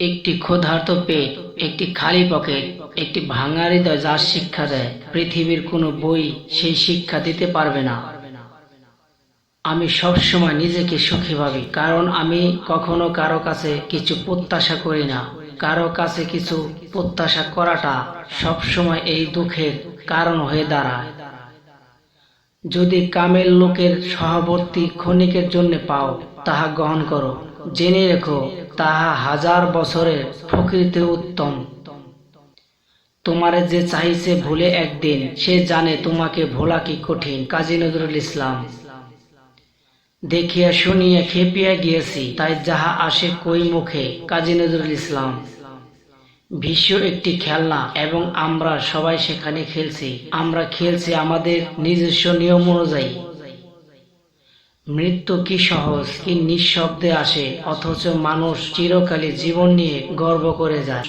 একটি ক্ষুধার্ত পেট, একটি খালি পকেট, একটি ভাঙা হৃদয় যার শিক্ষা দেয়। পৃথিবীর কোনো বই সেই শিক্ষা দিতে পারবে না। আমি সবসময় নিজেকে সুখী ভাবি, কারণ আমি কখনো কারও কাছে কিছু প্রত্যাশা করি না। কারও কাছে কিছু প্রত্যাশা করাটা সবসময় এই দুঃখের কারণ হয়ে দাঁড়ায়। যদি কামের লোকের সহবর্তী ক্ষণিকের জন্য পাও, তাহা গ্রহণ করো। জেনে রেখো, তাহা হাজার বছরের প্রকৃতি উত্তম। তোমারে যে চাইছে ভুলে একদিন, সে জানে তোমাকে ভোলা কি কঠিন। কাজী নজরুল ইসলাম। দেখিয়া শুনিয়া খেপিয়া গিয়েছি, তাই যাহা আসে কই মুখে? কাজী নজরুল ইসলাম। বিশ্ব একটি খেলনা এবং আমরা সবাই সেখানে খেলছি। আমরা খেলছি আমাদের নিজস্ব নিয়ম অনুযায়ী। মৃত্যু কি সহজ? কি নিঃশব্দে আসে, অথচ মানুষ চিরকালই জীবন নিয়ে গর্ব করে যায়।